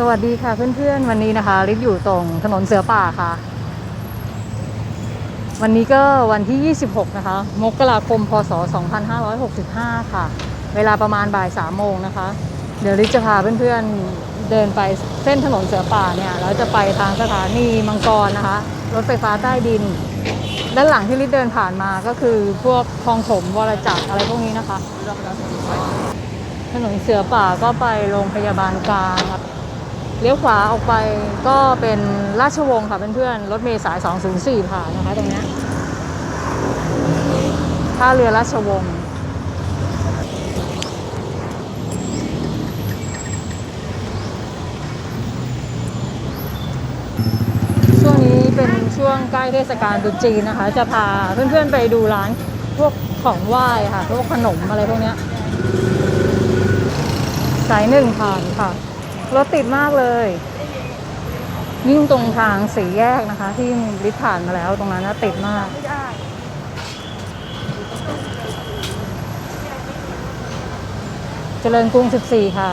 สวัสดีค่ะเพื่อนๆ วันนี้นะคะลิฟอยู่ตรงถนนเสือป่าค่ะ วันนี้ก็วันที่ 26 นะคะ มกราคม พศ 2565 ค่ะ เวลาประมาณบ่าย3โมงนะคะ เดี๋ยวลิฟจะพาเพื่อนๆ เดินไปเส้นถนนเสือป่าเนี่ยแล้วจะไปทางสถานีมังกรนะคะ รถไฟฟ้าใต้ดิน ด้านหลังที่ลิฟเดินผ่านมาก็คือพวกคลองถมวรจักรอะไรพวกนี้นะคะ ถนนเสือป่าก็ไปโรงพยาบาลกลางครับ เลี้ยวขวาออกไปก็เป็นราชวงศ์ค่ะเพื่อนๆรถเมล์สาย 204 ผ่านนะคะตรงนี้ท่าเรือราชวงศ์ช่วงนี้เป็นช่วงใกล้เทศกาลตรุษจีนนะคะ จะพาเพื่อนๆไปดูร้านพวกของไหว้ค่ะ พวกขนมอะไรพวกนี้สายหนึ่งผ่านค่ะ รถติดมากเลย ยิ่งตรงทางสี่แยกนะคะ ที่ลิฟผ่านมาแล้วตรงนั้นนะติดมาก เจริญกรุง 14 ค่ะ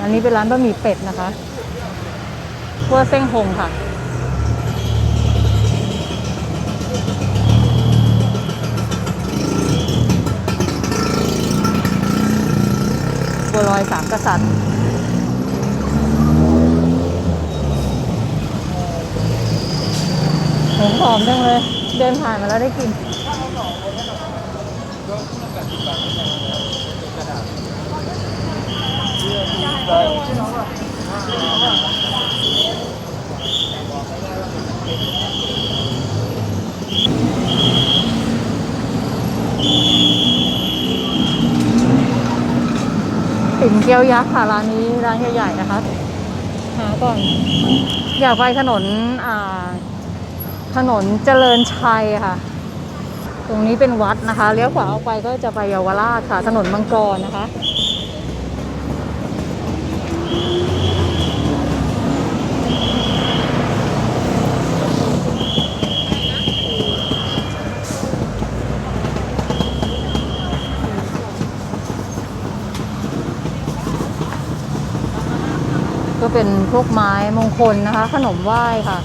อันนี้เป็นร้านบะหมี่เป็ดนะคะคั่วเส้งหงค่ะ บัวลอยสามกษัตริย์ผมหอมจังเลย เดินผ่านมาแล้วได้กลิน สินเกี๊ยวยักษ์ค่ะร้านนี้ร้านใหญ่ๆนะคะหาก่อน อยากไปถนนอ่าถนนเจริญชัยค่ะ ตรงนี้เป็นวัดนะคะ เลี้ยวขวาออกไปก็จะไปเยาวราชค่ะ ถนนมังกรนะคะ เป็นพวกไม้มงคลนะคะ ขนมไหว้ค่ะ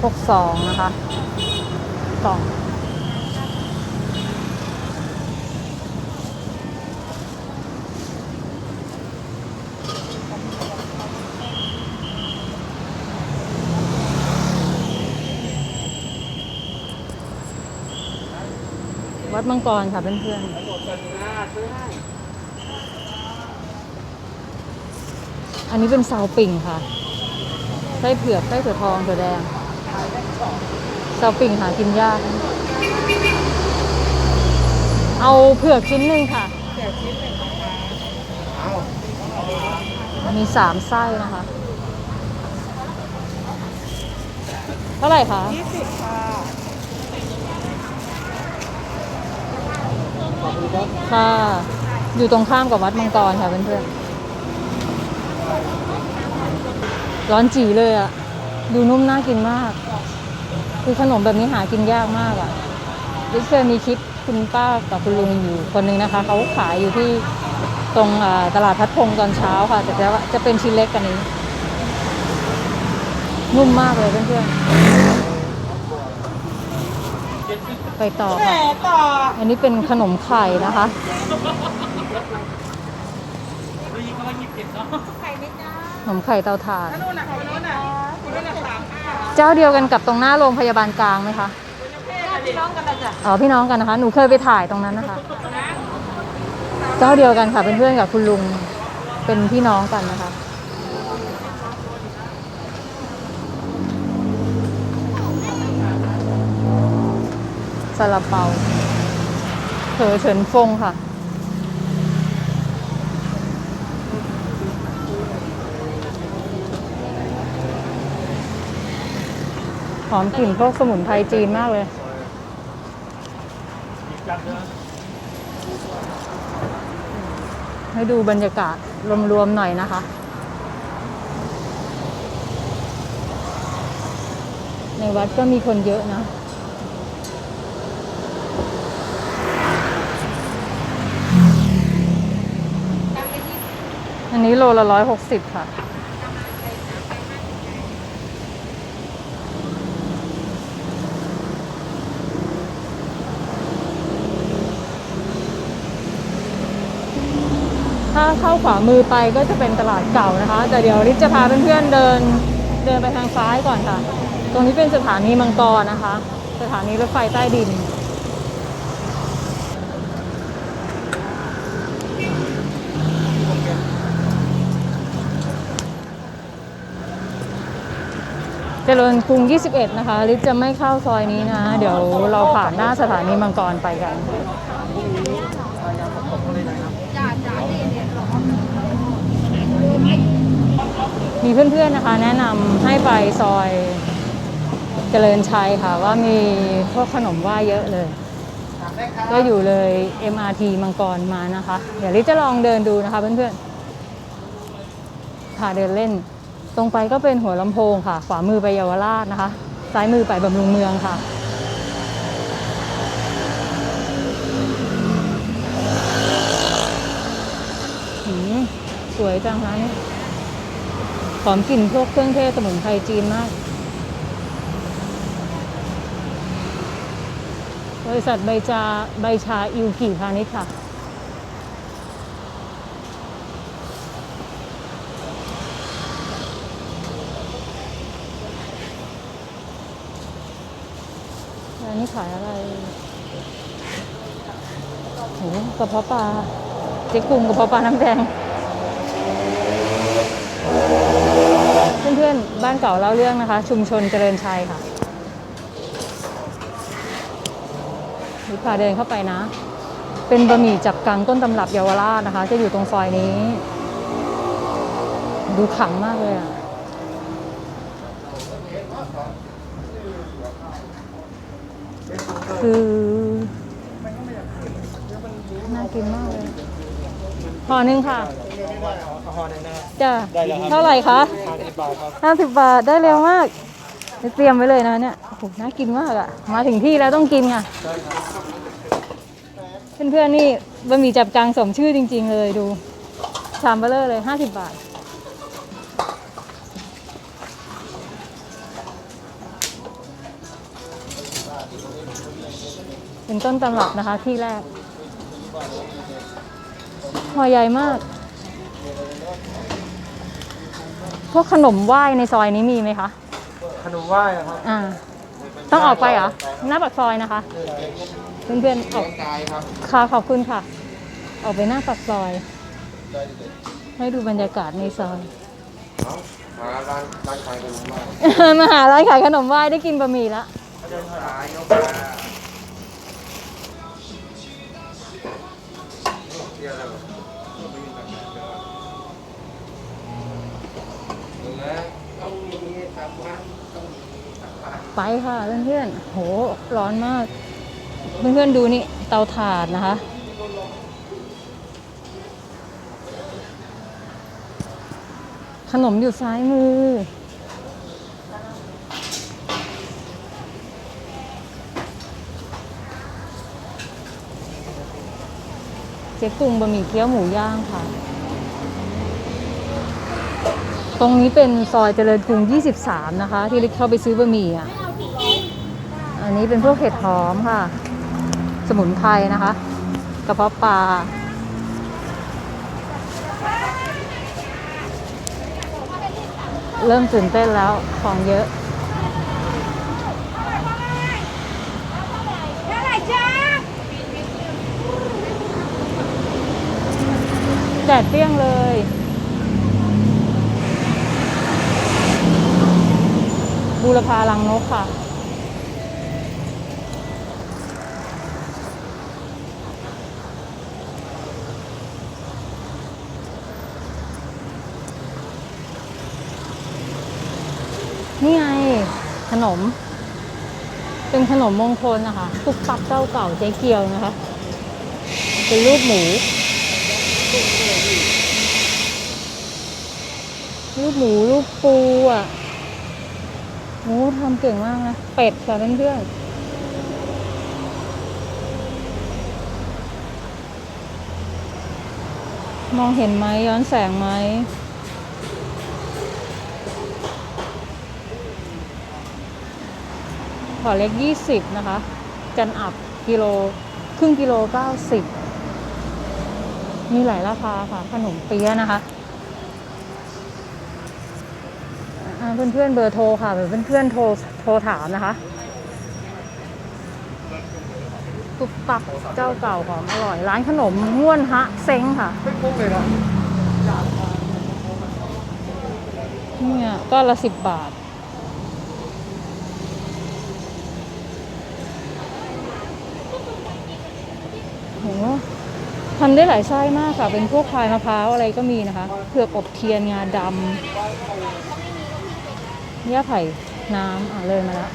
พวกสองนะคะสอง วัดมังกรค่ะเพื่อนๆ อันนี้เป็นซาปิ่งค่ะ ไส้เผือก ไส้เผือกทองเผือกแดงซาปิ่งหากินยาก เอาเผือกชิ้นหนึ่งค่ะมีสามไส้นะคะ เท่าไหร่คะยี่สิบค่ะ ค่ะ อยู่ตรงข้ามกับวัดมังกรค่ะเพื่อนๆร้อนจีเลยอะดูนุ่มน่ากินมาก คือขนมแบบนี้หากินยากมากอะดิเคยมีคลิปคุณป้ากับคุณลุงอยู่คนหนึ่งนะคะ เขาขายอยู่ที่ตรงตลาดพัดพงตอนเช้าค่ะ แต่จะจะเป็นชิ้นเล็กกันนี้ นุ่มมากเลยเพื่อนๆ ไปต่อแหมค่ะ ต่ออันนี้เป็นขนมไข่นะคะขนมไข่เตาถ่านแล้วนู่นน่ะคนนู้นน่ะคนนู้นน่ะสามห้าเจ้าเดียวกันกับตรงหน้าโรงพยาบาลกลางไหมคะพี่น้องกันนะจ๊ะอ๋อพี่น้องกันนะคะ หนูเคยไปถ่ายตรงนั้นนะคะ เจ้าเดียวกันค่ะเป็นเพื่อนกับคุณลุง เป็นพี่น้องกันนะคะ ซาลาเปาเถอเฉินฟงค่ะ หอมกลิ่นพวกสมุนไพรจีนมากเลย ให้ดูบรรยากาศรวมๆหน่อยนะคะในวัดก็มีคนเยอะนะ นนี้โลละร้อยหกสิบค่ะ ถ้าเข้าขวามือไปก็จะเป็นตลาดเก่านะคะ แต่เดี๋ยวริจะพาเพื่อนๆเดินเดินไปทางซ้ายก่อนค่ะ ตรงนี้เป็นสถานีมังกรนะคะ สถานีรถไฟใต้ดิน จริญกรุง 21 นะคะ ลิศจะไม่เข้าซอยนี้นะ เดี๋ยวเราผ่านหน้าสถานีมังกรไปกันมีเพื่อนๆนะคะแนะนำให้ไปซอยเจริญชัยค่ะ ว่ามีพวกขนมไหว้เยอะเลย ก็อยู่เลย MRT มังกรมานะคะ เดี๋ยวลิจะลองเดินดูนะคะเพื่อนๆพาเดินเล่น ตรงไปก็เป็นหัวลำโพงค่ะ ขวามือไปเยาวราชนะคะ ซ้ายมือไปบำรุงเมืองค่ะสวยจังร้านนี้หอมกลิ่นพวกเครื่องเทศสมุนไพรจีนมาก บริษัทใบจาใบชาอิวกิพาณิชย์ค่ะ ร้านนี้ ขายอะไรโหกระเพาะปลาเจ๊กุ้งกระเพาะปลาน้ำแดง เพื่อนๆ บ้านเก่าเล่าเรื่องนะคะ ชุมชนเจริญชัยค่ะนิพาเดินเข้าไปนะ เป็นบะหมี่จับกังต้นตำรับเยาวราชนะคะ จะอยู่ตรงซอยนี้ ดูขังมากเลยอะ คือน่ากินมากเลยห่อหนึ่งค่ะพอหนึ่งนะครับจ้ะได้แล้วครับเท่าไหร่คะห้าสิบบาทครับห้าสิบบาทได้เร็วมากเตรียมไว้เลยนะเนี่ยโอ้โหน่ากินมากอะมาถึงที่แล้วต้องกินไงเพื่อนๆนี่บะหมี่จับกังสมชื่อจริง ๆ เลยดูชามเบลเลอร์เลยห้าสิบบาท เป็นต้นตำรับนะคะที่แรกห่อใหญ่มาก พวกขนมไหว้ในซอยนี้มีไหมคะ ขนมไหว้นะครับอ่า ต้องออกไปเหรอ หน้าปากซอยนะคะ เพื่อนๆออกค่ะขอบคุณค่ะ ออกไปหน้าปากซอย ให้ดูบรรยากาศในซอย มาร้านร้านขายขนมไหว้มาหาร้านขายขนมไหว้ได้กินบะหมี่แล้ว เดินขายยกมาเที่ยวแล้วต้องมีตับวันต้องมีตับวันไปค่ะเพื่อนๆ โห ร้อนมาก เพื่อนๆดูนี่เตาถ่านนะคะ ขนมอยู่ซ้ายมือ เจ๊กุ้งบะหมี่เกี๊ยวหมูย่างค่ะ ตรงนี้เป็นซอยเจริญกรุง 23 นะคะ ที่ลิกเข้าไปซื้อบะหมี่อะ อันนี้เป็นพวกเห็ดหอมค่ะ สมุนไพรนะคะ กระเพาะปลาเริ่มตื่นเต้นแล้วของเยอะ แดดเปรี้ยงเลย บูรพาลังนกค่ะ นี่ไง ขนม เป็นขนมมงคลนะคะตุกปักเจ้าเก่าเจ๊เกียวนะคะ เป็นรูปหมู ลูกหมูลูกปูอะโอ้ทำเก่งมากนะเป็ดค่ะเพื่อนๆมองเห็นไหมย้อนแสงไหมขอเล็กยี่สิบนะคะ จันอับกิโล ครึ่งกิโลเก้าสิบมีหลายราคาค่ะ ขนมเปี๊ยะนะคะ อ่าเพื่อนๆเบอร์โทรค่ะเดี๋ยวเพื่อนๆโทรโทรถามนะคะตุกตักเจ้าเก่าของอร่อย ร้านขนมง่วนฮะเซ้งค่ะเลยนะเนี่ยก็ละสิบบาทโหทำได้หลายไส้มากค่ะ เป็นพวกพายมะพร้าวอะไรก็มีนะคะเผือกอบเทียนงาดำ ย่าไผ่น้ำอะเลยมาแล้ว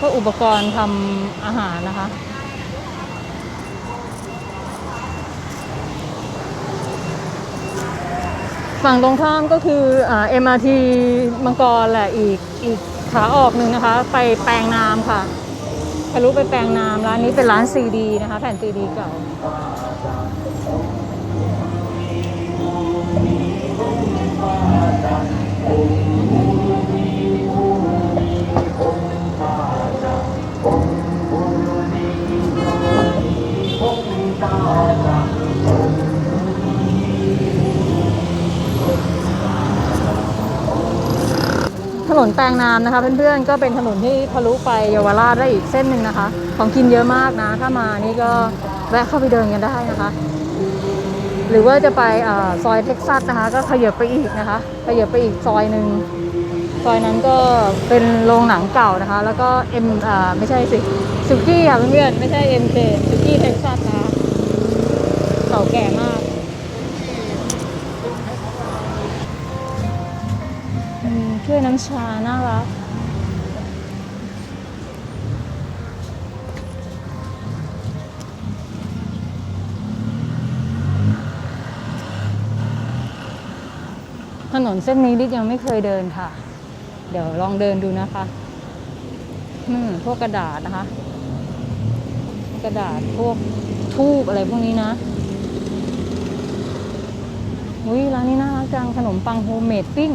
ก็อุปกรณ์ทำอาหารนะคะ ฝั่งตรงข้ามก็คืออ่า MRT มังกรแหละอีกอีกขาออกหนึ่งนะคะ ไปแปลงน้ำค่ะ ทะลุไปแปลงน้ำร้านนี้เป็นร้านซีดีนะคะ แผ่นซีดีเก่า ถนนแปลงน้ำนะคะเพื่อนๆก็เป็นถนนที่ทะลุไปเยาวราชได้อีกเส้นหนึ่งนะคะ ของกินเยอะมากนะ ถ้ามานี่ก็แวะเข้าไปเดินกันได้นะคะ หรือว่าจะไปอซอยเท็กซัสนะคะ ก็ขยับไปอีกนะคะขยับไปอีกซอยหนึ่งซอยนั้นก็เป็นโรงหนังเก่านะคะ แล้วก็เอ็มอ่าไม่ใช่สิสุกี้ค่ะเพื่อนๆไม่ใช่เอ็มเคสุกี้เท็กซัสนะคะเก่าแก่มาก มถ้วยน้ำชา น่ารัก ถนนเส้นนี้ลิยังไม่เคยเดินค่ะ เดี๋ยวลองเดินดูนะคะอืมพวกกระดาษนะคะ กระดาษพวกทูบอะไรพวกนี้นะอุ้ยร้านนี้น่ารักจังขนมปังโฮมเมดปิ้ง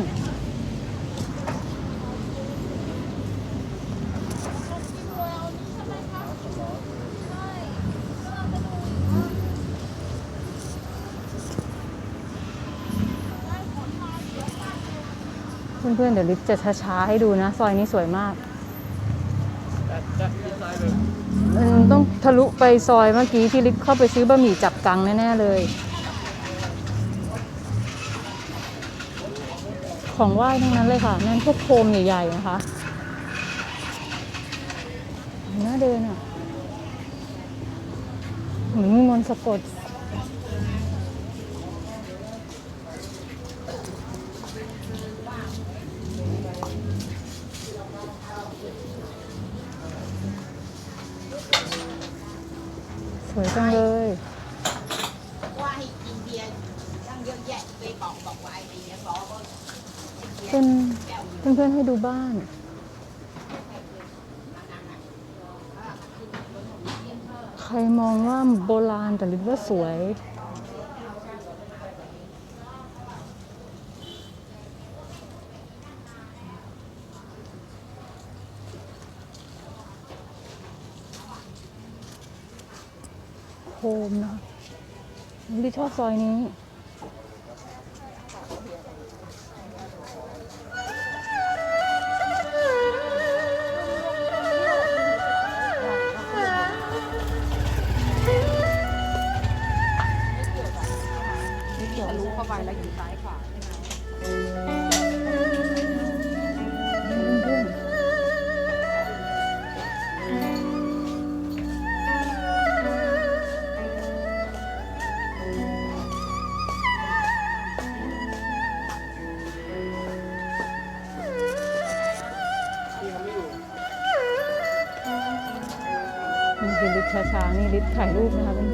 เพื่อนๆ เดี๋ยวลิฟต์จะช้าๆให้ดูนะ ซอยนี้สวยมาก มันต้องทะลุไปซอยเมื่อกี้ที่ลิฟต์เข้าไปซื้อบะหมี่จับกังแน่ๆเลย ของไหว้ทั้งนั้นเลยค่ะ นั่นพวกโคมใหญ่ๆนะคะน่าเดินอะเหมือนมีมนต์สะกด สวยจังเลย ว่าให้กินเบียร์ตั้งเยอะแยะไปบอกบอกว่าไอ้เบียร์ซอก็ เป็นเพื่อนๆให้ดูบ้าน ใครมองว่าโบราณแต่ลิศว่าสวยโฮมนะลิชอบซอยนี้ ไปแล้วอยู่ซ้ายขวาที่เขาไม่อยู่ช้าๆ นี่ลิศถ่ายรูปนะคะ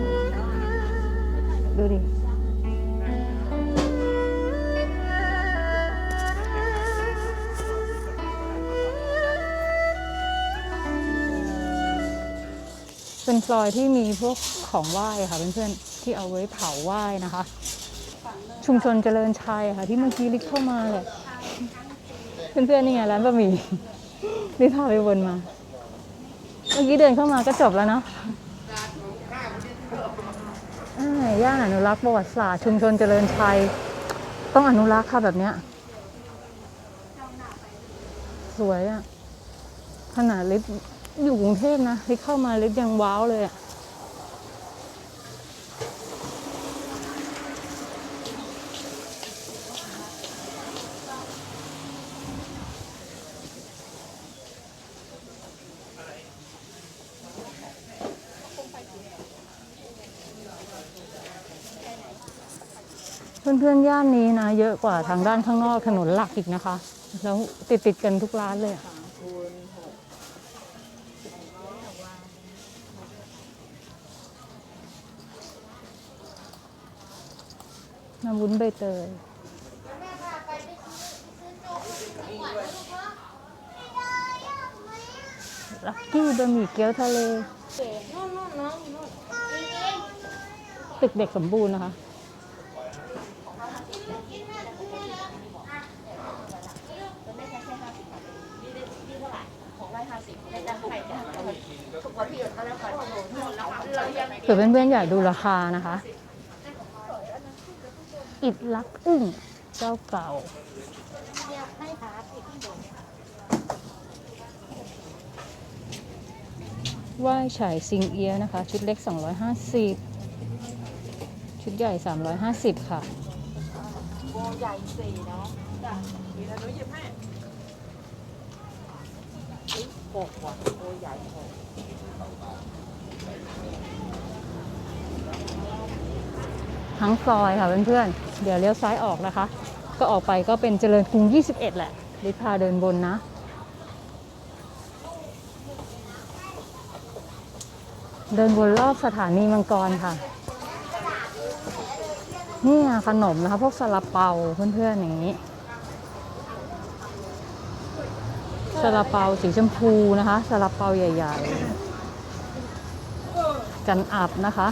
เป็นซอยที่มีพวกของไหว้ค่ะเพื่อนๆที่เอาไว้เผาไหว้นะคะ ชุมชนเจริญชัยค่ะที่เมื่อกี้ลิศเข้ามาเลยเพื่อนๆนี่ไงร้านบะหมี่ลิศพาไปวนมา เมื่อกี้เดินเข้ามาก็จบแล้วเนาะอ่าย่านอนุรักษ์ประวัติศาสตร์ชุมชนเจริญชัย ต้องอนุรักษ์ค่ะแบบเนี้ยสวยอะขนาดลิศ อยู่กรุงเทพนะลิศเข้ามาลิศยังว้าวเลยอะเพื่อนๆย่านนี้นะ เยอะกว่าทางด้านข้างนอกถนนหลักอีกนะคะ แล้วติดติดๆกันทุกร้านเลยอะ น้ำวุ้น ใบเตยลักกี้บะหมี่เกี๊ยวทะเลตึกเด็กสมบูรณ์นะคะ เผื่อเพื่อนๆอยากดูราคานะคะ อิดลักอึ้งเจ้าเก่าไหว้ฉายซิงเอียะนะคะ ชุดเล็ก 250 ชุดใหญ่ 350 ค่ะโบใหญ่สี่เนาะจ้ะมีแล้วหนูหยิบให้หกว่ะโบใหญ่หก ทั้งซอยค่ะเพื่อนๆ เดี๋ยวเลี้ยวซ้ายออกนะคะ ก็ออกไปก็เป็นเจริญกรุง 21 แหละลิพาเดินบนนะเดินวนรอบสถานีมังกรค่ะ นี่ขนมนะคะ พวกซาลาเปาเพื่อนๆอย่างนี้ซาลาเปาสีชมพูนะคะซาลาเปาใหญ่ ๆ กันอับนะคะ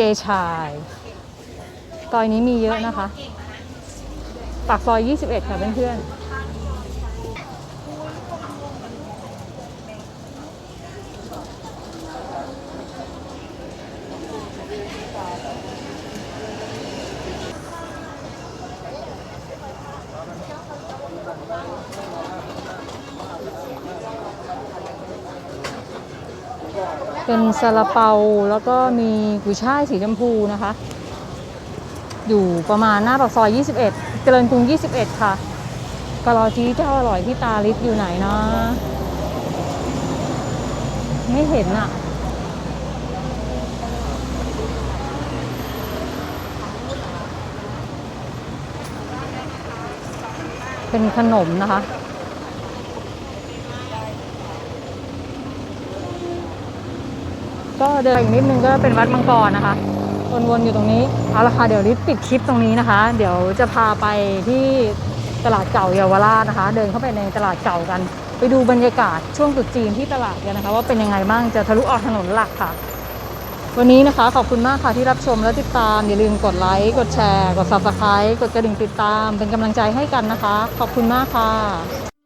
เจชายซอยนี้มีเยอะนะคะ ปากซอย 21 ค่ะเพื่อนๆ ซาลาเปาแล้วก็มีกุยช่ายสีชมพูนะคะ อยู่ประมาณหน้าปากซอย 21 เจริญกรุง 21 ค่ะกะลอจีเจ้าอร่อยที่ตาลิศอยู่ไหนนะไม่เห็นอะเป็นขนมนะคะ ก็เดินอีกนิดนึงก็เป็นวัดมังกรนะคะ วนๆอยู่ตรงนี้ เอาละค่ะ เดี๋ยวริปิดคลิปตรงนี้นะคะ เดี๋ยวจะพาไปที่ตลาดเก่าเยาวราชนะคะ เดินเข้าไปในตลาดเก่ากัน ไปดูบรรยากาศช่วงตรุษจีนที่ตลาดกันนะคะ ว่าเป็นยังไงบ้าง จะทะลุออกถนนหลักค่ะ วันนี้นะคะขอบคุณมากค่ะที่รับชมและติดตาม อย่าลืมกดไลค์ กดแชร์ กด subscribe กดกระดิ่งติดตาม เป็นกำลังใจให้กันนะคะ ขอบคุณมากค่ะ